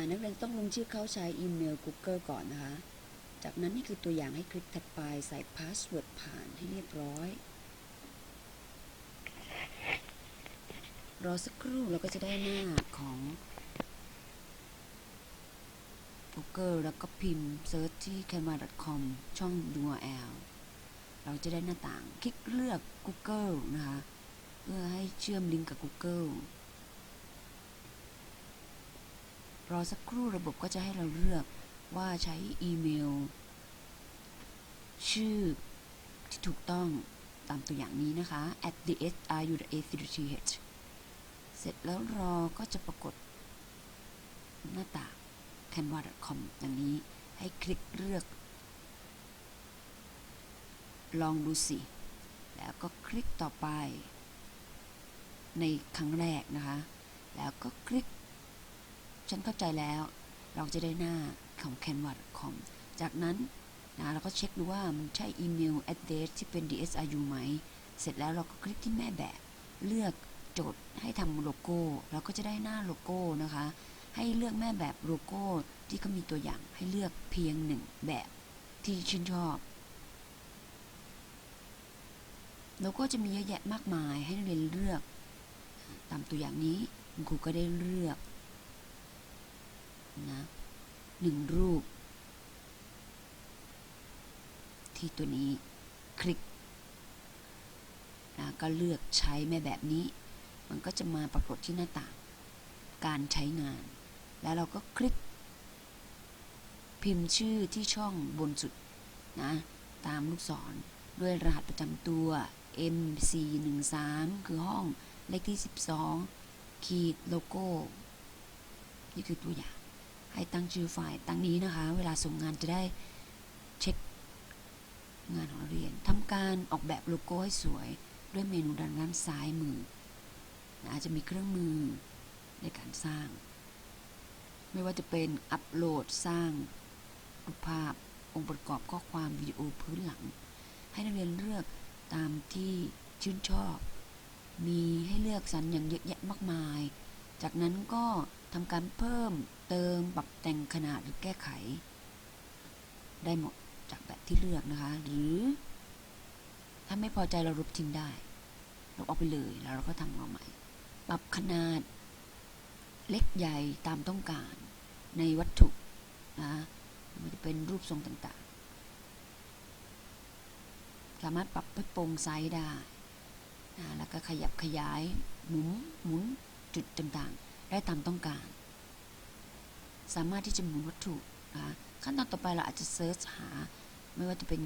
านักเรียนต้องลงชื่อเข้าใช้อีเมล Google ก่อนนะคะ จากนั้นนี่คือตัวอย่างให้คลิกถัดไปใส่พาสเวิร์ดผ่านให้เรียบร้อย รอสักครู่เราก็จะได้หน้าของ Google แล้วก็พิมพ์เซิร์ชที่ canva.com ช่อง URL เราจะได้หน้าต่าง คลิกเลือก Google นะคะ เพื่อให้เชื่อมลิงก์กับ Google รอสักครู่ระบบก็จะให้เราเลือกว่าใช้อีเมล ชื่อที่ถูกต้องตามตัวอย่างนี้นะคะ at the s r u a c h เสร็จแล้วรอก็จะปรากฏหน้าต่าง canva.com อย่างนี้ให้คลิกเลือก ลองดูสิ แล้วก็คลิกต่อไป ในครั้งแรกนะคะ แล้วก็คลิก ฉันเข้าใจแล้ว เราจะได้หน้าของ canva.com จากนั้นนะเราก็เช็คดูว่ามันใช่อีเมล address ที่เป็น DSRU ไหม เสร็จแล้วเราก็คลิกที่แม่แบบ เลือกโจทย์ให้ทำโลโก้ เราก็จะได้หน้าโลโก้นะคะ ให้เลือกแม่แบบโลโก้ที่เขามีตัวอย่างให้เลือกเพียงหนึ่งแบบที่ชื่นชอบโลโก้จะมีเยอะแยะมากมายให้นักเรียนเลือก ตามตัวอย่างนี้คุณครูก็ได้เลือก นะหนึ่งรูป ที่ตัวนี้คลิกนะก็เลือกใช้แม่แบบนี้ มันก็จะมาปรากฏที่หน้าต่าง การใช้งาน แล้วเราก็คลิก พิมพ์ชื่อที่ช่องบนสุดนะตามลูกศรด้วยรหัสประจำตัว MC13 คือห้องเลขที่ 12 ขีดโลโก้ นี่คือตัวอย่าง ให้ตั้งชื่อไฟล์ตั้งนี้นะคะ เวลาส่งงานจะได้เช็คงานของเรียนทำการออกแบบโลโก้ให้สวยด้วยเมนูด้านล่างซ้ายมือนะจะมีเครื่องมือในการสร้าง ไม่ว่าจะเป็นอัปโหลดสร้างรูปภาพองค์ประกอบข้อความวิดีโอพื้นหลัง ให้นักเรียนเลือกตามที่ชื่นชอบ มีให้เลือกสรรอย่างเยอะแยะมากมาย จากนั้นก็ ทำการเพิ่มเติมปรับแต่งขนาดหรือแก้ไข ได้หมดจากแบบที่เลือกนะคะ หรือถ้าไม่พอใจเราลบทิ้งได้ลบออกไปเลยแล้วเราก็ทำมาใหม่ ปรับขนาดเล็กใหญ่ตามต้องการในวัตถุนะมันจะเป็นรูปทรงต่างๆ สามารถปรับให้โปร่งไซส์ได้นะแล้วก็ขยับขยายหมุนหมุนจุดต่างๆ ได้ตามต้องการ สามารถที่จะหมุนวัตถุนะขั้นตอนต่อไปเราอาจจะเซิร์ชหา ไม่ว่าจะเป็น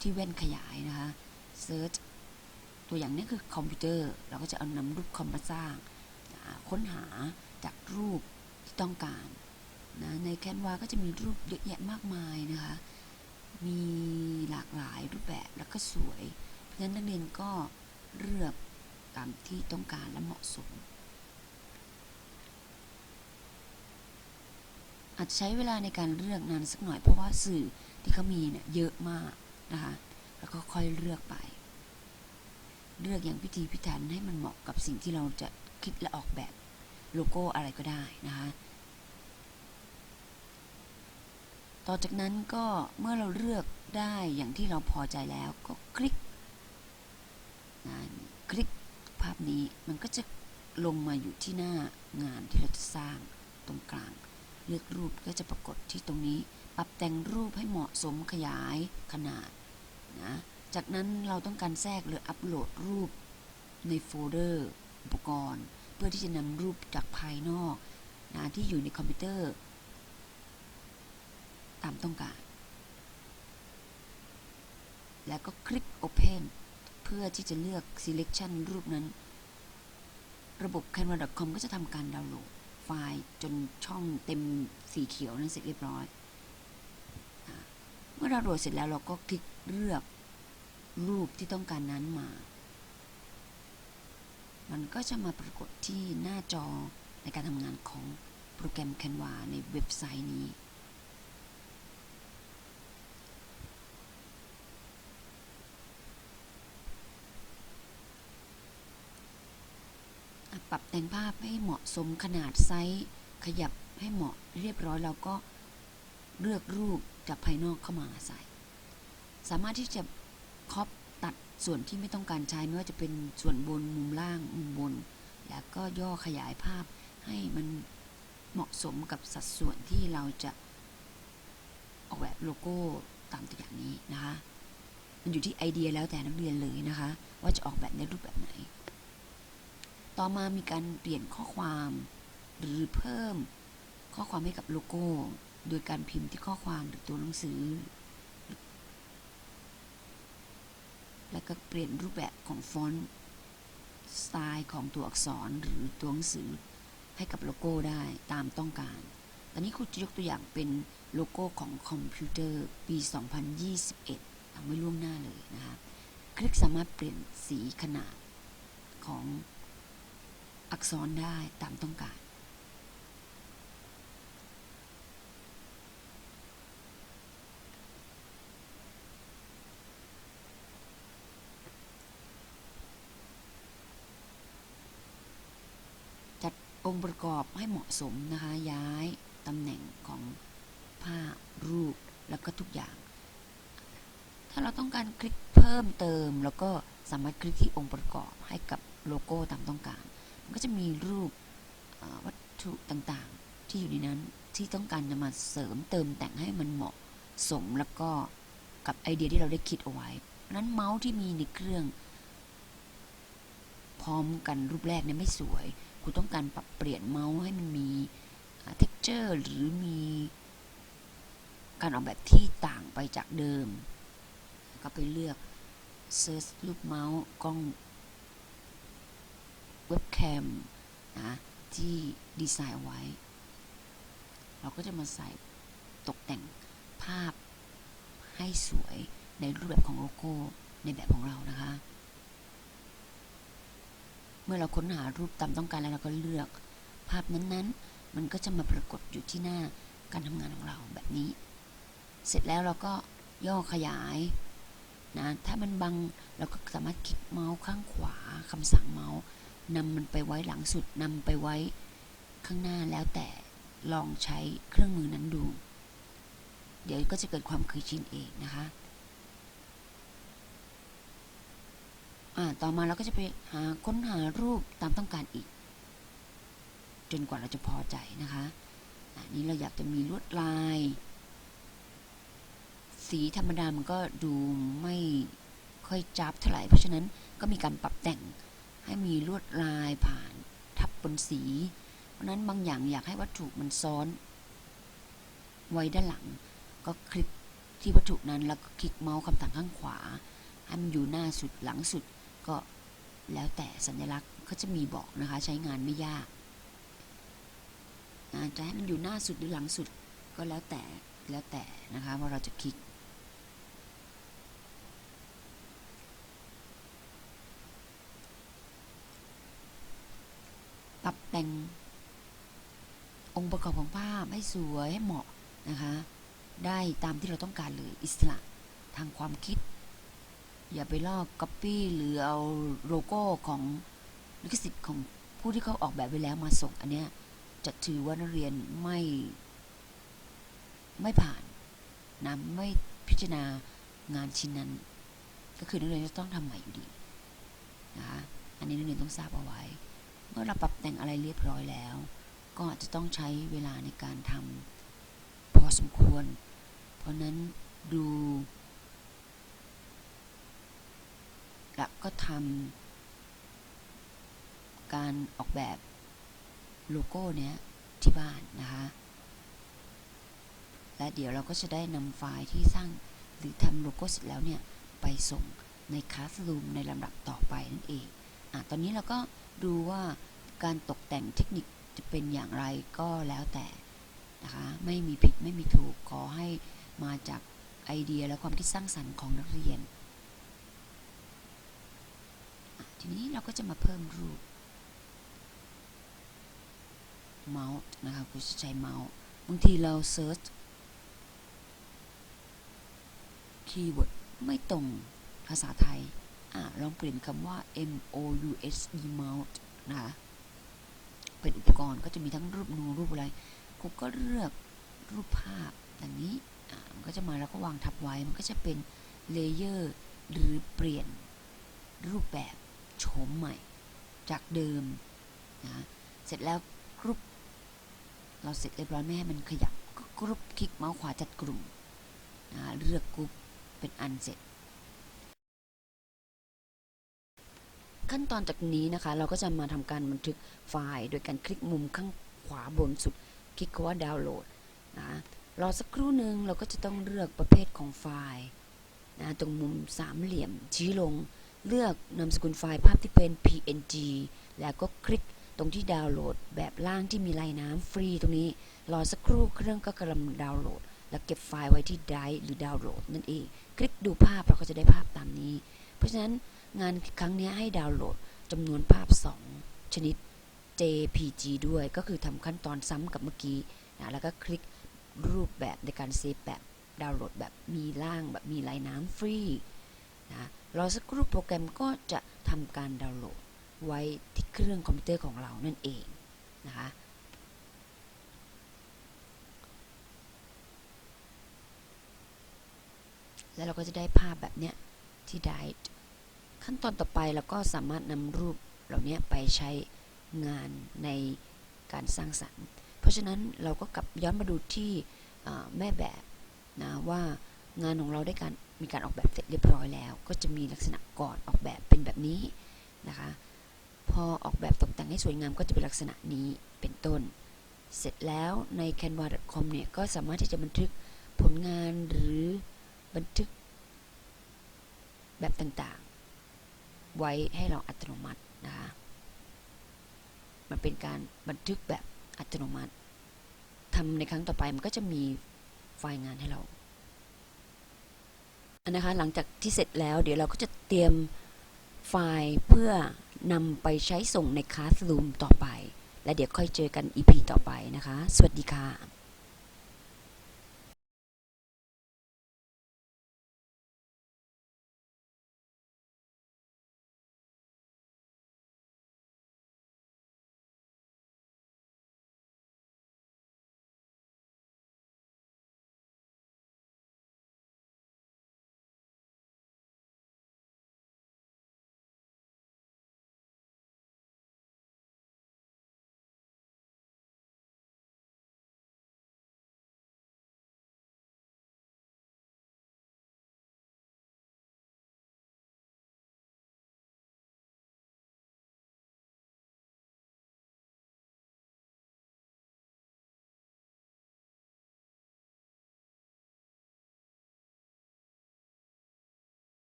ที่แว่นขยายนะคะเซิร์ชตัวอย่างนี้คือคอมพิวเตอร์ เราก็จะเอานำรูปคอมมาสร้างนะค้นหาจากรูปที่ต้องการนะในแคนวาก็จะมีรูปเยอะแยะมากมายนะคะ มีหลากหลายรูปแบบแล้วก็สวย เพราะฉะนั้นนักเรียนก็เลือกตามที่ต้องการและเหมาะสม อาจจะใช้เวลาในการเลือกนานสักหน่อยเพราะว่าสื่อที่เขามีเนี่ยเยอะมากนะคะแล้วก็ค่อยเลือกไป เลือกอย่างพิธีพิถันให้มันเหมาะกับสิ่งที่เราจะคิดและออกแบบโลโก้อะไรก็ได้นะคะต่อจากนั้นก็เมื่อเราเลือกได้อย่างที่เราพอใจแล้วก็คลิกนะคลิกภาพนี้มันก็จะลงมาอยู่ที่หน้างานที่เราจะสร้างตรงกลาง เลือกรูปก็จะปรากฏที่ตรงนี้ ปรับแต่งรูปให้เหมาะสมขยายขนาดนะจากนั้นเราต้องการแทรกหรืออัปโหลดรูปในโฟลเดอร์อุปกรณ์ เพื่อที่จะนำรูปจากภายนอกนะที่อยู่ในคอมพิวเตอร์ ตามต้องการ แล้วก็คลิก Open เพื่อที่จะเลือก Selection รูปนั้น ระบบ canva.com ก็จะทำการดาวน์โหลด ไฟล์จนช่องเต็มสีเขียวนั้นเสร็จเรียบร้อย เมื่อเราโหลดเสร็จแล้วเราก็คลิกเลือกรูปที่ต้องการนั้นมา มันก็จะมาปรากฏที่หน้าจอในการทำงานของโปรแกรม Canva ในเว็บไซต์นี้ ปรับแต่งภาพให้เหมาะสมขนาดไซส์ขยับให้เหมาะเรียบร้อยเราก็เลือกรูปจากภายนอกเข้ามาใส่ สามารถที่จะครอปตัดส่วนที่ไม่ต้องการใช้ไม่ว่าจะเป็นส่วนบนมุมล่างมุมบน แล้วก็ย่อขยายภาพให้มันเหมาะสมกับสัดส่วนที่เราจะออกแบบโลโก้ตามตัวอย่างนี้นะคะ มันอยู่ที่ไอเดียแล้วแต่นักเรียนเลยนะคะ ว่าจะออกแบบในรูปแบบไหน ต่อมามีการเปลี่ยนข้อความ หรือเพิ่มข้อความให้กับโลโก้ โดยการพิมพ์ที่ข้อความหรือตัวหนังสือ แล้วก็เปลี่ยนรูปแบบของฟอนต์สไตล์ของตัวอักษรหรือตัวหนังสือให้กับโลโก้ได้ตามต้องการ ตอนนี้ครูจะยกตัวอย่างเป็นโลโก้ของคอมพิวเตอร์ปี 2021ทำไว้ล่วงหน้าเลยนะคะ คลิกสามารถเปลี่ยนสีขนาดของ อักษรได้ตามต้องการ จัดองค์ประกอบให้เหมาะสมนะคะ ย้ายตำแหน่งของผ้ารูปแล้วก็ทุกอย่าง ถ้าเราต้องการคลิกเพิ่มเติม แล้วก็สามารถคลิกที่องค์ประกอบให้กับโลโก้ตามต้องการ ก็จะมีรูปวัตถุต่างๆ ที่อยู่ในนั้นที่ต้องการจะมาเสริมเติมแต่งให้มันเหมาะสมแล้วก็กับไอเดียที่เราได้คิดเอาไว้นั้นเมาส์ที่มีในเครื่อง พร้อมกันรูปแรกเนี่ยไม่สวย คุณต้องการปรับเปลี่ยนเมาส์ให้มันมีเท็กเจอร์หรือมีการออกแบบที่ต่างไปจากเดิม ก็ไปเลือกเซิร์ชรูปเมาส์กล้อง เว็บแคมนะที่ดีไซน์ไว้ เราก็จะมาใส่ตกแต่งภาพให้สวยในรูปแบบของโลโก้ในแบบของเรานะคะ เมื่อเราค้นหารูปตามต้องการแล้วเราก็เลือกภาพนั้นๆ มันก็จะมาปรากฏอยู่ที่หน้าการทำงานของเราแบบนี้ เสร็จแล้วเราก็ย่อขยายนะถ้ามันบังเราก็สามารถคลิกเมาส์ข้างขวาคำสั่งเมาส์ นำมันไปไว้หลังสุดนำไปไว้ข้างหน้าแล้วแต่ลองใช้เครื่องมือนั้นดู เดี๋ยวก็จะเกิดความเคยชินเองนะคะต่อมาเราก็จะไปหาค้นหารูปตามต้องการอีก จนกว่าเราจะพอใจนะคะอันนี้เราอยากจะมีลวดลาย สีธรรมดามันก็ดูไม่ค่อยจับเท่าไหร่เพราะฉะนั้นก็มีการปรับแต่ง ให้มีลวดลายผ่านทับบนสี เพราะนั้นบางอย่างอยากให้วัตถุมันซ้อน ไว้ด้านหลัง ก็คลิกที่วัตถุนั้นแล้วก็คลิกเมาส์คำสั่งข้างขวาให้มันอยู่หน้าสุดหลังสุดก็แล้วแต่สัญลักษณ์เขาจะมีบอกนะคะใช้งานไม่ยากจะให้มันอยู่หน้าสุดหรือหลังสุดก็แล้วแต่แล้วแต่นะคะว่าเราจะคลิก ปรับแต่งองค์ประกอบของภาพให้สวยให้เหมาะนะคะ ได้ตามที่เราต้องการเลยอิสระทางความคิด อย่าไปลอกก๊อปปี้หรือเอาโลโก้ของลิขสิทธิ์ของผู้ที่เขาออกแบบไว้แล้วมาส่งอันเนี้ยจะถือว่านักเรียนไม่ไม่ผ่านนะไม่พิจารณางานชิ้นนั้น ก็คือนักเรียนจะต้องทำใหม่อยู่ดีนะคะอันนี้นักเรียนต้องทราบเอาไว้ เมื่อเราปรับแต่งอะไรเรียบร้อยแล้ว ก็อาจจะต้องใช้เวลาในการทำพอสมควร เพราะนั้นดูแล้วก็ทำการออกแบบโลโก้เนี้ยที่บ้านนะคะ และเดี๋ยวเราก็จะได้นำไฟล์ที่สร้างหรือทำโลโก้เสร็จแล้วเนี่ย ไปส่งในคลาส o ูมในลำดับต่อไปนั่นเอง อตอนนี้เราก็ดูว่าการตกแต่งเทคนิคจะเป็นอย่างไรก็แล้วแต่นะคะไม่มีผิดไม่มีถูกขอให้มาจากไอเดียและความคิดสร้างสรรค์ของนักเรียน ทีนี้เราก็จะมาเพิ่มรูปเมาส์นะคะคุณจะใช้เมาส์บางทีเราเซิร์ชคีย์เวิร์ดไม่ตรงภาษาไทย อะลองเปลี่ยนคำว่า M O U S E mouse นะคะเป็นอุปกรณ์ก็จะมีทั้งรูปนูรูปอะไรครูก็เลือกรูปภาพอย่างนี้มันก็จะมาแล้วก็วางทับไว้มันก็จะเป็นเลเยอร์หรือเปลี่ยนรูปแบบโฉมใหม่ จากเดิมนะเสร็จแล้วกรุ๊ปเราเสร็จเรียบร้อยไม่ให้มันขยับก็กรุ๊ปคลิกเมาส์ขวาจัดกลุ่มนะเลือกกรุ๊ปเป็นอันเสร็จ ขั้นตอนจากนี้นะคะ เราก็จะมาทำการบันทึกไฟล์ โดยการคลิกมุมข้างขวาบนสุด คลิกคำว่าดาวน์โหลดนะรอสักครู่หนึ่งเราก็จะต้องเลือกประเภทของไฟล์นะตรงมุมสามเหลี่ยมชี้ลงเลือกนามสกุลไฟล์ภาพที่เป็น PNG แล้วก็คลิกตรงที่ดาวน์โหลด แบบล่างที่มีลายน้ำฟรีตรงนี้ รอสักครู่เครื่องก็กำลังดาวน์โหลด แล้วเก็บไฟล์ไว้ที่ไดรฟ์หรือดาวน์โหลดนั่นเอง คลิกดูภาพเราก็จะได้ภาพตามนี้ เพราะฉะนั้น งานครั้งนี้ให้ดาวน์โหลดจำนวนภาพ 2 ชนิด JPG ด้วยก็คือทำขั้นตอนซ้ำกับเมื่อกี้นะแล้วก็คลิกรูปแบบในการเซฟแบบดาวน์โหลดแบบมีล่างแบบมีลายน้ำฟรีนะรอสักครู่โปรแกรมก็จะทำการดาวน์โหลดไว้ที่เครื่องคอมพิวเตอร์ของเรานั่นเองนะคะแล้วเราก็จะได้ภาพแบบเนี้ยที่ได้ ขั้นตอนต่อไปเราก็สามารถนำรูปเหล่านี้ไปใช้งานในการสร้างสรรค์ เพราะฉะนั้นเราก็กลับย้อนมาดูที่แม่แบบนะว่างานของเราได้การมีการออกแบบเสร็จเรียบร้อยแล้ว ก็จะมีลักษณะก่อนออกแบบเป็นแบบนี้นะคะ พอออกแบบตกแต่งให้สวยงามก็จะเป็นลักษณะนี้เป็นต้น เสร็จแล้วใน canva.com เนี่ยก็สามารถที่จะบันทึกผลงานหรือบันทึกแบบต่าง ไว้ให้เราอัตโนมัตินะคะมันเป็นการบันทึกแบบอัตโนมัติทำในครั้งต่อไปมันก็จะมีไฟล์งานให้เรานนะคะหลังจากที่เสร็จแล้วเดี๋ยวเราก็จะเตรียมไฟล์เพื่อนำไปใช้ส่งใน Classroom ต่อไป และเดี๋ยวค่อยเจอกัน EP ต่อไปนะคะ สวัสดีค่ะ